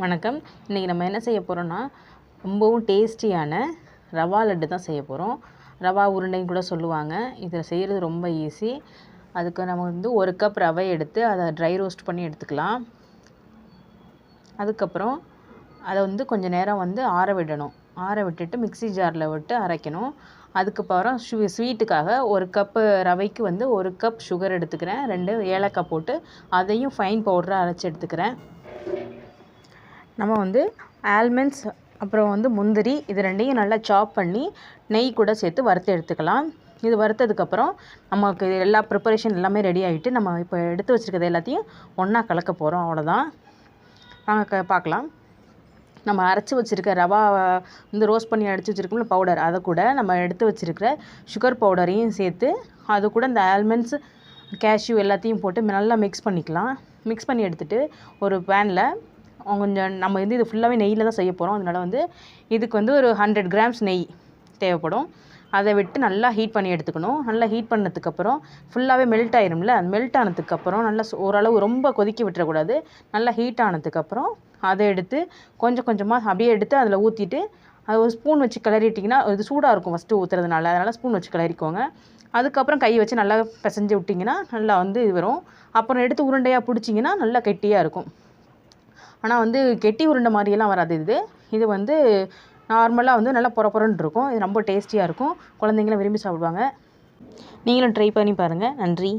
வணக்கம். இன்றைக்கி நம்ம என்ன செய்ய போகிறோன்னா ரொம்பவும் டேஸ்டியான ரவா லட்டு தான் செய்ய போகிறோம் ரவா உருண்டைன்னு கூட சொல்லுவாங்க. இதில் செய்கிறது ரொம்ப ஈஸி. அதுக்கு நம்ம வந்து ஒரு கப் ரவை எடுத்து அதை ட்ரை ரோஸ்ட் பண்ணி எடுத்துக்கலாம். அதுக்கப்புறம் அதை வந்து கொஞ்சம் நேரம் வந்து ஆற விடணும். ஆற விட்டுட்டு மிக்ஸி ஜாரில் விட்டு அரைக்கணும். அதுக்கப்புறம் ஸ்வீ ஸ்வீட்டுக்காக ஒரு கப்பு ரவைக்கு வந்து ஒரு கப் சுகர் எடுத்துக்கிறேன். ரெண்டு ஏலக்காய் போட்டு அதையும் ஃபைன் பவுடராக அரைச்சி எடுத்துக்கிறேன். நம்ம வந்து ஆல்மண்ட்ஸ் அப்புறம் வந்து முந்திரி இது ரெண்டையும் நல்லா சாப் பண்ணி நெய் கூட சேர்த்து வறுத்து எடுத்துக்கலாம். இது வறுத்ததுக்கப்புறம் நமக்கு எல்லா ப்ரிப்பரேஷன் எல்லாமே ரெடி ஆகிட்டு நம்ம இப்போ எடுத்து வச்சுருக்கிறது எல்லாத்தையும் ஒன்றா கலக்க போகிறோம் அவ்வளோதான் வாங்க க பார்க்கலாம். நம்ம அரைச்சி வச்சுருக்க ரவா வந்து ரோஸ்ட் பண்ணி அடித்து வச்சுருக்கோம்ல பவுடர் அதை கூட நம்ம எடுத்து வச்சுருக்கிற சுகர் பவுடரையும் சேர்த்து அது கூட இந்த ஆல்மண்ட்ஸ் கேஷ்யூ எல்லாத்தையும் போட்டு நல்லா மிக்ஸ் பண்ணிக்கலாம். மிக்ஸ் பண்ணி எடுத்துகிட்டு ஒரு பேனில் கொஞ்சம் நம்ம வந்து இது ஃபுல்லாகவே நெய்யில் தான் செய்ய போகிறோம் அதனால் வந்து இதுக்கு வந்து ஒரு ஹண்ட்ரட் கிராம்ஸ் நெய் தேவைப்படும். அதை விட்டு நல்லா ஹீட் பண்ணி எடுத்துக்கணும். நல்லா ஹீட் பண்ணதுக்கப்புறம் ஃபுல்லாகவே மெல்ட் ஆயிரும்ல? அந்த மெல்ட் ஆனதுக்கப்புறம் நல்லா ஓரளவு ரொம்ப கொதிக்க விட்டுறக்கூடாது. நல்லா ஹீட் ஆனதுக்கப்புறம் அதை எடுத்து கொஞ்சம் கொஞ்சமாக அப்படியே எடுத்து அதில் ஊற்றிட்டு அது ஒரு ஸ்பூன் வச்சு கிளறிட்டிங்கன்னா இது சூடாக இருக்கும் ஃபஸ்ட்டு ஊற்றுறதுனால அதனால் ஸ்பூன் வச்சு கிளறிக்கோங்க. அதுக்கப்புறம் கை வச்சு நல்லா பிசைஞ்சு விட்டிங்கன்னா நல்லா வந்து இது வரும். அப்புறம் எடுத்து உருண்டையாக பிடிச்சிங்கன்னா நல்லா கெட்டியாக இருக்கும். ஆனால் வந்து கெட்டி உருண்டை மாதிரியெல்லாம் வராது இது. இது வந்து நார்மலாக வந்து நல்லா புறப்புறன்னு இருக்கும். இது ரொம்ப டேஸ்டியாக இருக்கும். குழந்தைங்களாம் விரும்பி சாப்பிடுவாங்க. நீங்களும் ட்ரை பண்ணி பாருங்கள் நன்றி.